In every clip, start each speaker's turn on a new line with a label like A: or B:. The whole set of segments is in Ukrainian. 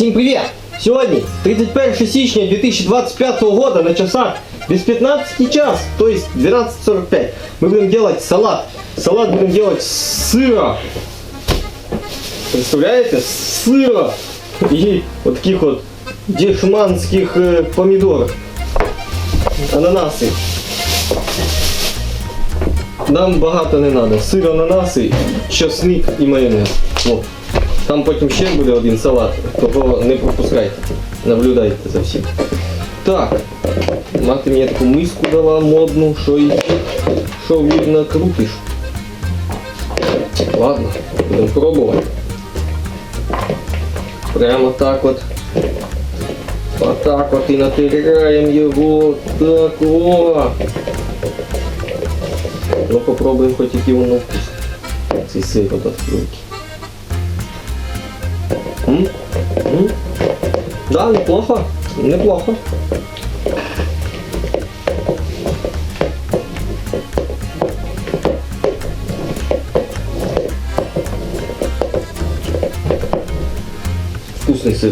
A: Всім привіт! Сьогодні 31 січня 2025 года на часах без 15 час, то есть 12.45. Мы будем делать салат. Салат будем делать с сыра. Представляете? С сыра. И вот таких вот дешманских э, помидоров. Ананаси. Нам багато не треба. Сир, ананаси, часник і майонез. О. Там потім ще буде один салат, того не пропускайте. Наблюдайте за всім. Так. Мати мені таку миску дала модну, що і що видно крутиш. Ладно, будемо пробувати. Прямо так от. Отак от і натираємо його. Так о. Ну попробуємо хоч який воно вкус. Цей сир от откройки. М? Да, неплохо. Неплохо. Вкусний сир.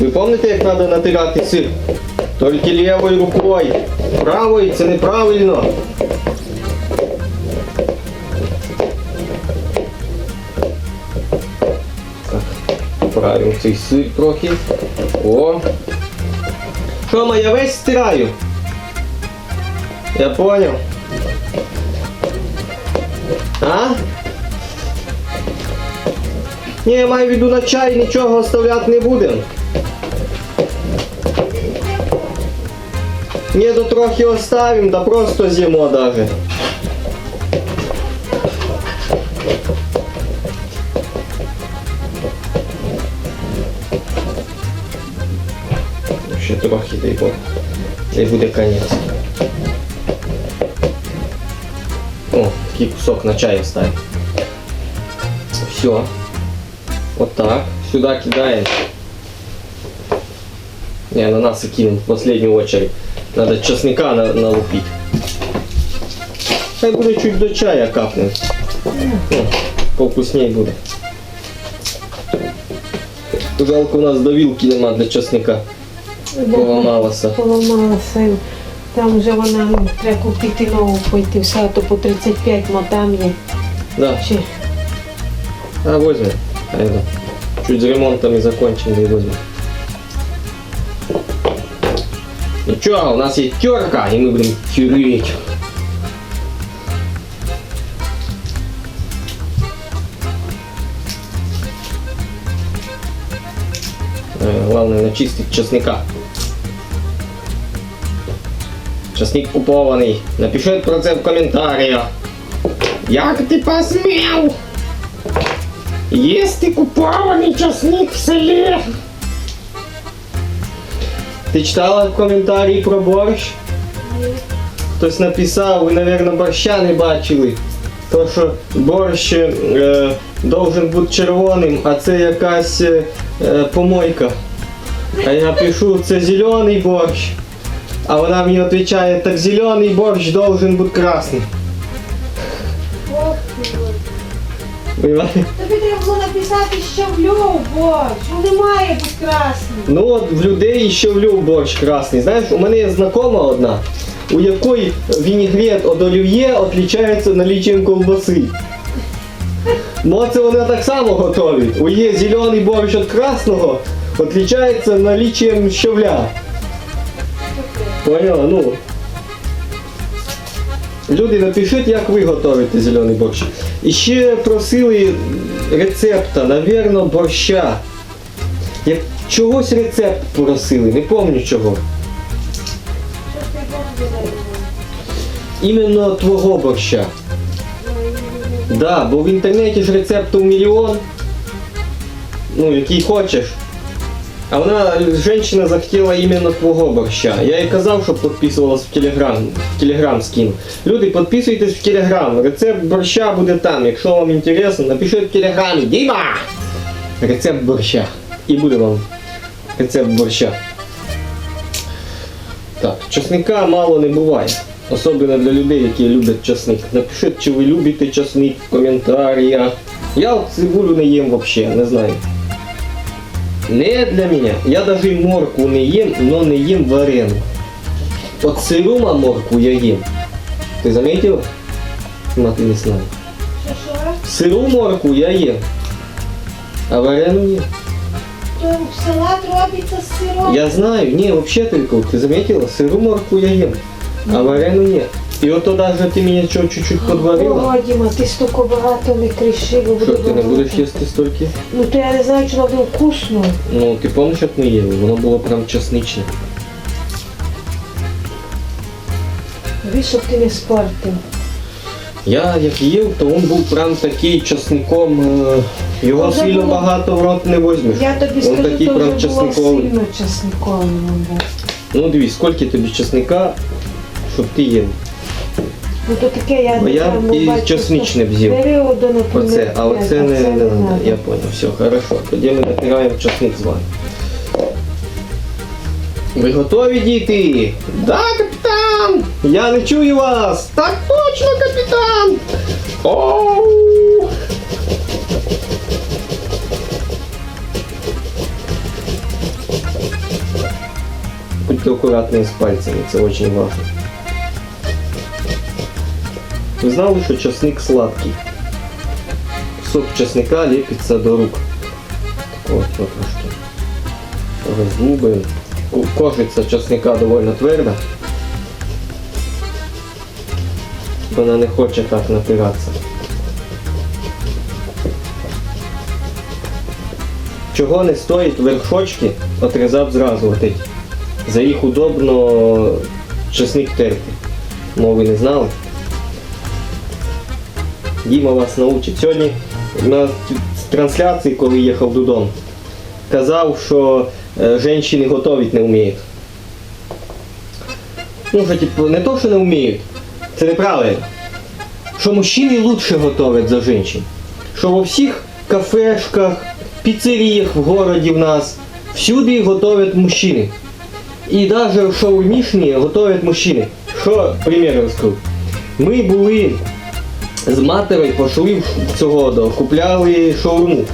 A: Ви пам'ятаєте, як треба натирати сир? Тільки лівою рукою. Правою це неправильно. Цей сир трохи. О. Що, я весь стираю? Я понял. А? Ні, я маю в виду на чай нічого оставляти не будемо. Ні, то трохи оставим, да просто з'їмо даже. Ще трохи дай Бог. І буде конець. О, такий кусок на чай оставим. Все. Вот так. Сюда кидаем. Не, ананасы кинем в последнюю очередь. Надо чеснока на, налупить. Хай буде чуть до чая капнуть. Ну, повкуснее буде. Жалко у нас до вилки нема для чесника. Поламалося.
B: Поламалася. Там вже вона ну, треба купити нову пойти в сато по 35, мо там є.
A: Да.
B: Чи
A: А, возьмем. А это. Чуть с ремонтом и закончим, да и возьмем. Ничего, у нас есть терка, и мы будем тюрить. Э, Главное начистить чеснока. Часник купований. Напишіть про це в коментарях. Як ти посмів? Їсти купований часник в селі. Ти читала коментарі про борщ? Хтось написав, ви, мабуть, борща не бачили. То, що борщ е, должен бути червоним, а це якась е, помойка. А я пишу, це зелений борщ. А вона мені відповідає, так зелений борщ должен бути красний. Понимаєте?
B: Тобі треба було написати, що в любов, що не має бути красний.
A: Ну от в людей ще влюб борщ красний. Знаєш, у мене є знакома одна, у якої вінігрет від олів'є відрізняється наліччям ковбаси. Ну це вона так само готовить. У є зелений борщ від красного, відрізняється наліччям щавля. Поняла? Ну. Люди, напишіть, як ви готуєте зелений борщ. І ще просили рецепта, навірно, борща. Як чогось рецепт просили, не пам'ятаю чого. Іменно твого борща. Да, бо в інтернеті ж рецептів мільйон. Ну, який хочеш. А вона, жінка, захотіла іменно твого борща. Я їй казав, щоб підписувалась в Телеграм, в Телеграм скину. Люди, підписуйтесь в Телеграм. Рецепт борща буде там. Якщо вам інтересно, напишіть в Телеграмі. Діма! Рецепт борща. І буде вам рецепт борща. Так, чесника мало не буває. Особливо для людей, які люблять часник. Напишіть, чи ви любите часник в коментарях. Я цибулю не їм взагалі, не знаю. Не для мене. Я даже і морку не їм, но не їм варену. От сирума морку я їм. Ти заметила? Ну, ти не знаю.
B: Що що?
A: Сиру морку я їм. А варену ні.
B: То салат робиться з сиром.
A: Я знаю, ні, вообще только, ты заметила, сыру морку я ем, а варену нет. И вот то даже ты меня чуть-чуть подварила?
B: Ого, Діма, ти стільки багато не криши, бо
A: Що,
B: буде
A: ти не будеш їсти стільки?
B: Ну то я не знаю, чи воно вкусно.
A: Ну, ти пам'ятаєш, як ми їли? Воно було прям чесничне.
B: Дивись, щоб ти не спортив.
A: Я як їв, то він був прям такий часником. е, Його
B: Вже
A: сильно
B: було-
A: багато в рот не возьмеш.
B: Я тобі
A: Він
B: скажу,
A: такий
B: то
A: прям
B: вже було
A: часниковий.
B: сильно часниковий.
A: Ну дивись, скільки тобі чесника, щоб ти їв.
B: Ну то таке я
A: Бо
B: не
A: я
B: ну,
A: і
B: бачиш,
A: чесничне б з'їв.
B: Бери наприклад.
A: Оце, а оце не, не. Я понял, все, хорошо. Тоді ми натираємо часник з вами. Ви готові, діти? Да, капітан! Я не чую вас! Так точно, капітан! Оу! Будьте акуратні з пальцями, це дуже важливо. Ви знали, що часник сладкий? Сок чесника лепится до рук. Вот трошки. Разлубаем. Кожиця чесника довольно тверда. Вона не хоче так напиратися. Чого не стоїть вершочки отрізав зразу отить. За їх удобно чесник терти. Мови не знали. Діма вас научить. Сьогодні на трансляції, коли їхав додому, казав, що е, жінки готувати не вміють. Ну, що, типу, не то, що не вміють, це неправильно. Що мужчини лучше готовят за жінчин. Що во всіх кафешках, піцеріях в городі в нас, всюди готовят мужчини. І навіть в шаурмішні готовят мужчини. Що, примір розкажу. Ми були з матерою пішли в цього до, купляли шаурму.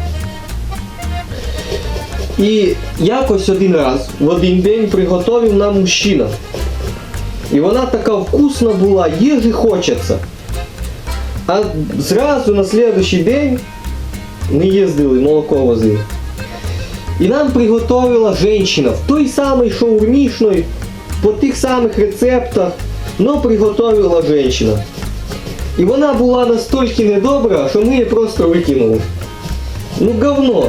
A: І якось один раз в один день приготовив нам мужчина. І вона така вкусна була, їжі хочеться. А зразу на следующий день ми їздили, молоко возили. І нам приготовила жінка в той самий шаурмішної, по тих самих рецептах, но приготовила жінка. І вона була настільки недобра, що ми її просто викинули. Ну говно.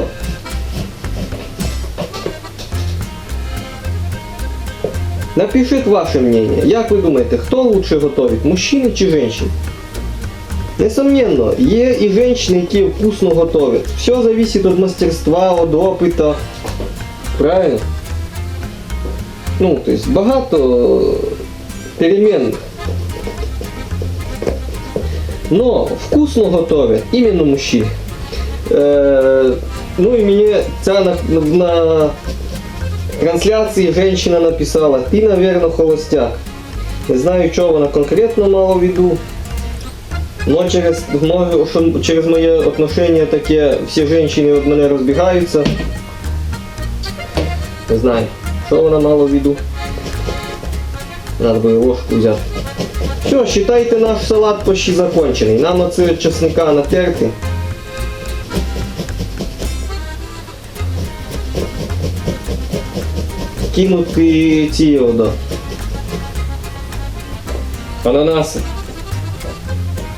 A: Напишіть ваше мнение. Як ви думаєте, хто лучше готовить, мужчини чи жінки? Несомненно, є і жінки, які вкусно готовят. Все зависит від мастерства, від опита. Правильно? Ну, то есть багато переменных. Но вкусно готовят именно мужчины. Э, ну и мне ця на, на трансляції женщина написала, ти, наверное, холостяк. Не знаю, що вона конкретно мала в виду. Но через, що через моє отношення таке всі жінки від мене розбігаються. Не знаю, що вона мала в виду. Надо би ложку взяти. Все, считайте наш салат почти закончений. Нам оце чесника натерти. Кинути ці до Ананаси.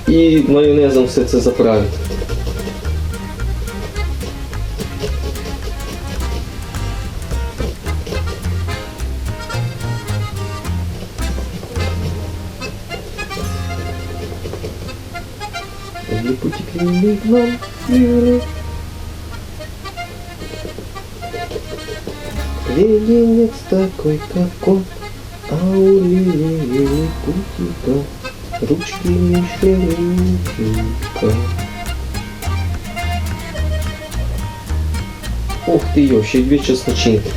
A: І майонезом все це заправити. Или потекли к нам миры. Леденец такой, как он, а у лилии кутика ручки Мишелинчика. Ух ты, ё, ще й дві чесночинки.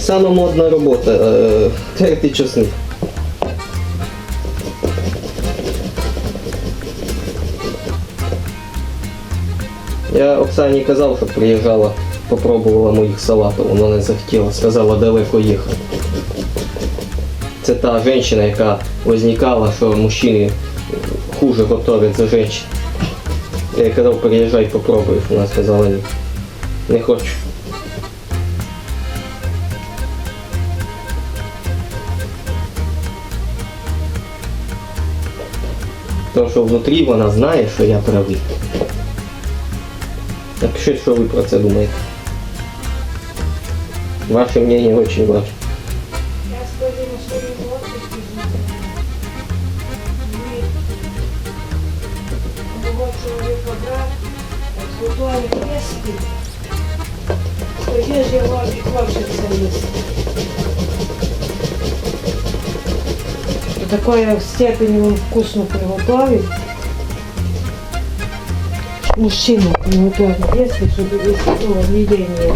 A: Сама модна робота. Е, терти чесник. Я Оксані казав, щоб приїжджала, попробувала моїх салатів, вона не захотіла, сказала далеко їхати. Це та жінка, яка возникала, що мужчини хуже готовят за женщин. Я казав, приїжджай, попробуєш. Вона сказала ні. Не хочу. Тому що внутрі вона знає, що я правий. Напишіть, що ви про це думаєте. Ваше мнение очень важно.
B: Я скажу на своїй офісі. Було чоловіка брат, готові їсти. Тоді ж його і хочеться їсти. До такої степені він вкусно приготовить. Мужчина приготовит, если чтобы без этого видения.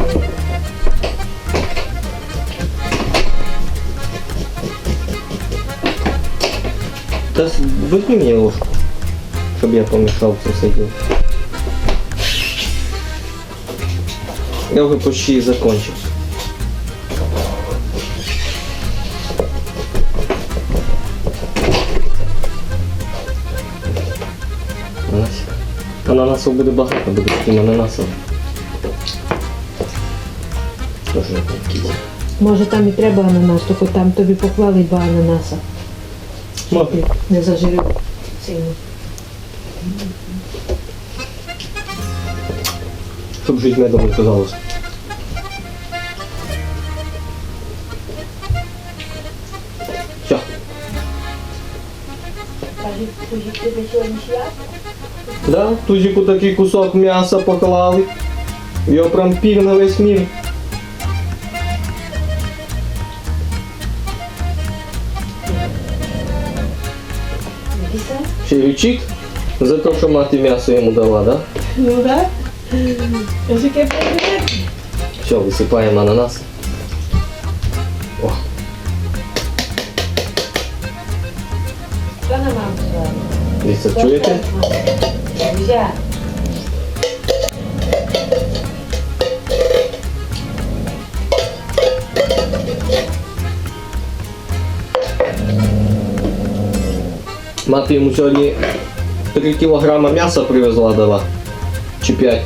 A: Та с- возьми мені ложку, щоб я помішав це все діло. Я вже почти закончив. Ананасик. Ананасів буде багато, буде таким ананасом. Тоже.
B: Може там і треба ананас, тільки там тобі поклали два ананаса. Ти не заживив сильно.
A: Щоб жити медом не казалось. Все. Да, тузику такий кусок м'яса поклали. Його прям пір на весь мір. Ще й речить за те, що мати м'ясо йому дала, да?
B: Ну да. Яке привет.
A: Все, висипаємо ананас. О, дивіться, чуєте?
B: Взя.
A: Мати йому сьогодні 3 кілограма м'яса привезла дала. Чи 5.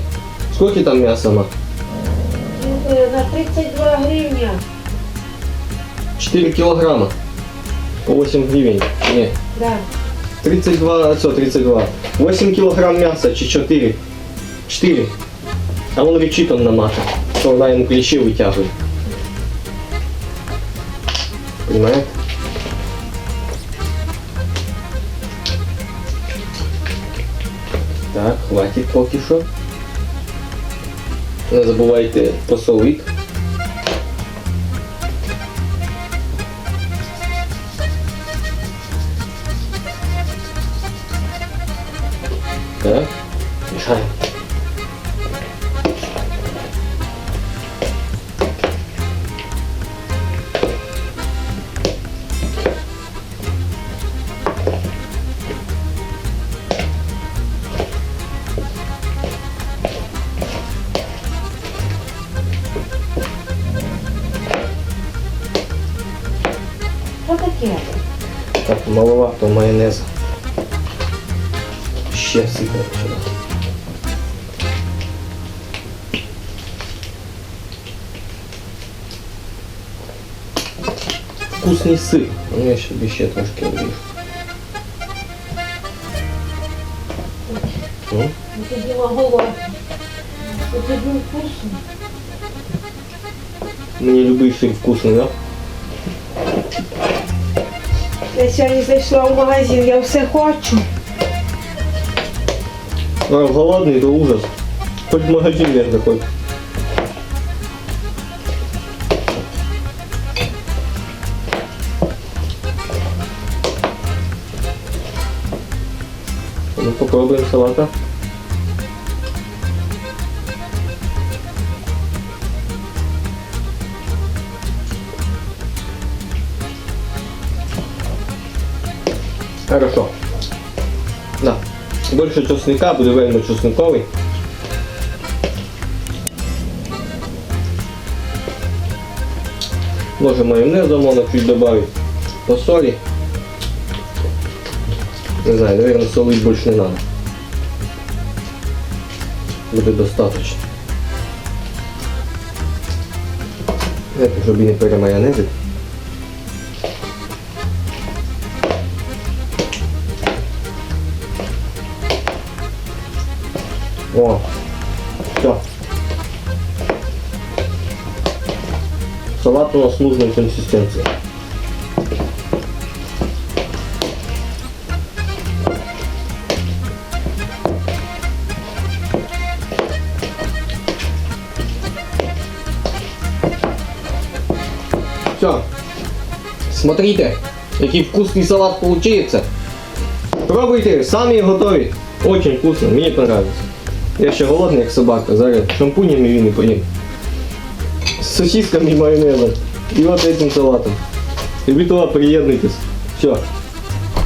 A: Скільки там м'яса, ма?
B: На 32 гривня.
A: 4 кілограма. По 8 гривень. Ні.
B: Да.
A: 32, це 32. 8 кілограм м'яса чи 4? 4. А він речить он намаже, що вона йому кліщі витягує. Понимаєте? Так, хватить поки що. Не забувайте посолити. Маловато майонезу. Ще сипаємо сюди. Вкусний сир. Ну я собі ще трошки обріжу. Ну,
B: Ну тоді голова. Тобі вкусно.
A: мені любий сир вкусний, да?
B: Я сьогодні зайшла в магазин, я все хочу.
A: А голодний, то ужас. Хоч в магазин не заходь. Ну, попробуем салата. Хорошо. Да. Більше чесника, буде вельми чесниковий. Може майонеза можна чуть добавить. По солі. Не знаю, наверное, солить больше не надо. Будет достаточно. Это, і не перемайонезити. О, все. Салат у нас нужной консистенции. Все. Смотрите, який вкусный салат получается. Пробуйте, самі готові. Очень вкусно, мені понравилось. Я ще голодний, як собака, зараз шампунями він не поїм. З сосисками і майонезом. І от этим салатом. І ви приєднуйтесь. Все.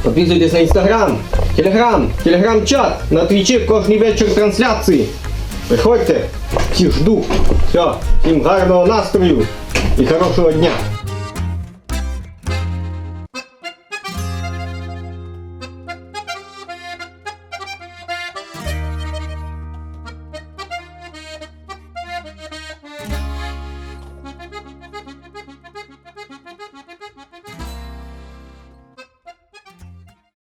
A: Підписуйтесь на інстаграм, телеграм, телеграм-чат, на твічі кожний вечір трансляції. Приходьте, всіх жду. Все, всім гарного настрою і хорошого дня.